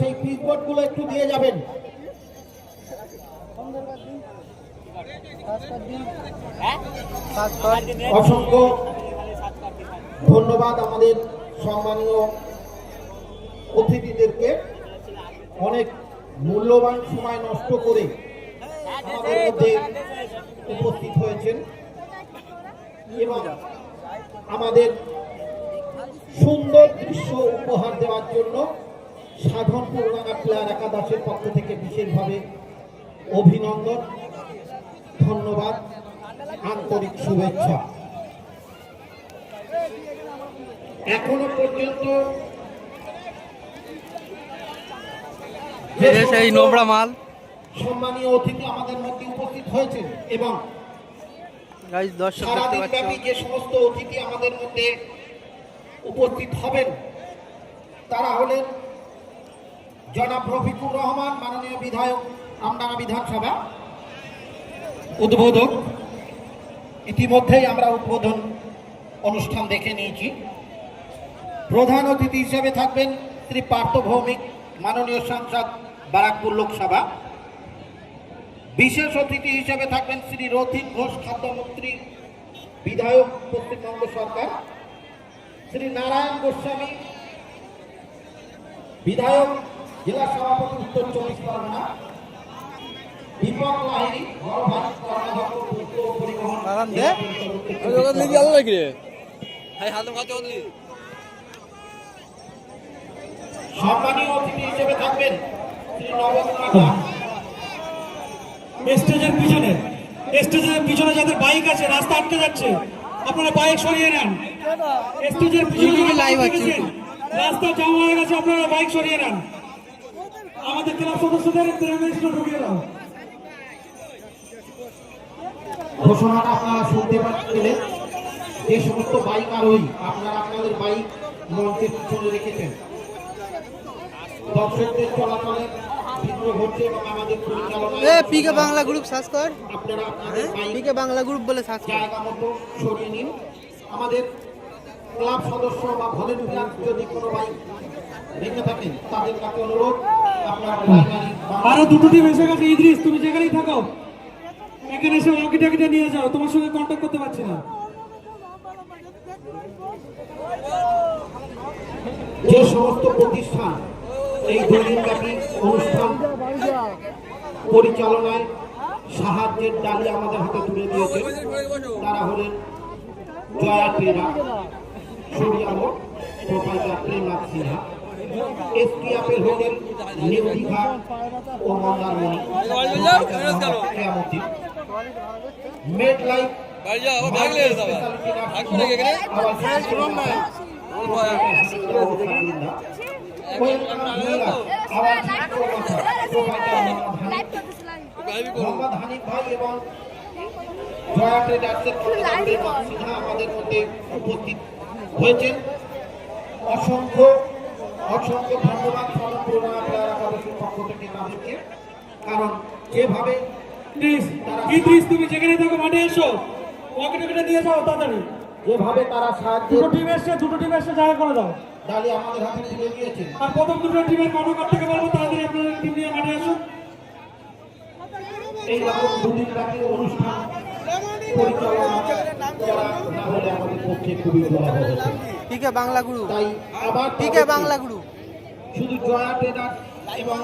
সেই পিচবোর্ডগুলো একটু দিয়ে যাবেন। অসংখ্য ধন্যবাদ আমাদের সম্মানীয় অতিথিদেরকে। অনেক মূল্যবান সময় নষ্ট করে আমাদের মধ্যে উপস্থিত হয়েছেন এবং আমাদের সুন্দর দৃশ্য উপহার দেওয়ার জন্য সাধন পূর্ণাঙ্গা প্লেয়ার একাদশের পক্ষ থেকে বিশেষভাবে অভিনন্দন ধন্যবাদ আন্তরিক শুভেচ্ছা। এখনও পর্যন্ত যে এই সেই নোংরা মাল। সম্মানীয় অতিথি আমাদের মধ্যে উপস্থিত হয়েছেন এবং সারাদিন ব্যাপী যে সমস্ত অতিথি আমাদের মধ্যে উপস্থিত হবেন তারা হলেন জনাব রফিকুর রহমান, মাননীয় বিধায়ক আমডাঙ্গা বিধানসভা। উদ্বোধক। ইতিমধ্যেই আমরা উদ্বোধন অনুষ্ঠান দেখে নিয়েছি। প্রধান অতিথি হিসেবে থাকবেন শ্রী পার্থ ভৌমিক, মাননীয় সাংসদ বারাকপুর লোকসভা। বিশেষ অতিথি হিসেবে থাকবেন শ্রী রথিন ঘোষ খাদ্যমন্ত্রী বিধায়ক পশ্চিমবঙ্গ সরকার। শ্রী নারায়ণ গোস্বামী, বিধায়ক জেলা সভাপতি উত্তর চব্বিশ পরগনা দীপক লাহিড়ী বড় ভাই কর্মাধ্যক্ষ পূর্ত পরিবহন আরাম দে। জেলা পরিষদ সম্মানীয় অতিথি হিসেবে থাকবেন শ্রী নবকুমার দাস। স্টেজের পিছনে স্টেজের পিছনে যাদের বাইক আছে রাস্তা আটকে যাচ্ছে আপনারা বাইক সরিয়ে নেন। স্টেজের পিছনে বাইক আছে, রাস্তা জাম হয়ে গেছে আপনারা বাইক সরিয়ে নেন। আমাদের ক্লাব সদস্যদের প্রেমেন্সটা ঢুকিয়ে দাও। ঘোষণাটা আপনারা শুনতে পাচ্ছিলেন। যে সমস্ত বাইক আরোহী আপনারা আপনাদের বাইক মঞ্চের পিছনে রেখেছেন। দর্শকদের চলাচলে বিঘ্ন ঘটছে এবং আমাদের পিকে বাংলা গ্রুপ সার্চ কর। আপনারা পিকে বাংলা গ্রুপ বলে সার্চ জায়গা মতো সরিয়ে নিন। আমাদের ক্লাব সদস্য বা ভলেন্টিয়ার যদি কোনো বাইক রেখে থাকেন তাদের কাছে অনুরোধ আরও দুটো টিম এসে গেছে। ইদ্রিস, তুমি যেখানেই থাকো এখানে এসে ওয়াকি টাকিটা নিয়ে যাও। তোমার সঙ্গে কন্ট্যাক্ট করতে পারছি না। যে সমস্ত প্রতিষ্ঠান, এই দৈনিকব্যাপী অনুষ্ঠান পরিচালনায় সাহায্যের ডালি আমাদের হাতে তুলে দিয়েছে। তারা হলেন জয়া ক্রীড়া প্রোপাইটার প্রেমনাথ সিনহা। হলেন নিউ দীঘা ও মন্দারমণি মেড লাইফ মোহাম্মদ হানিফ ভাই এবং আমাদের মধ্যে উপস্থিত হয়েছেন অসংখ্য অসংখ্য ধন্যবাদ সম্পূর্ণ আপনারা আমাদের পক্ষ থেকে তাদেরকে। কারণ যেভাবে ইদ্রিস তুমি যেখানে থাকো মাঠে এসো। ওয়াকি টাকিটা নিয়ে যাও তাড়াতাড়ি। যেভাবে তারা সাহায্য দুটো টিম এসছে দুটো টিম এসছে জায়গা করে দাও। ডালি আমাদের হাতে তুলে দিয়েছেন আর প্রথম দুটো টিমের কর্মকর্তাকে বলব তাড়াতাড়ি আপনাদের টিম নিয়ে মাঠে আসুন। এইরকম দুদিন ব্যাপী অনুষ্ঠান পরিচালনা করা আমাদের পক্ষে খুবই বাংলা গুরু। তাই আবার পিকে বাংলা গুরু। শুধু জয়া ট্রেডার এবং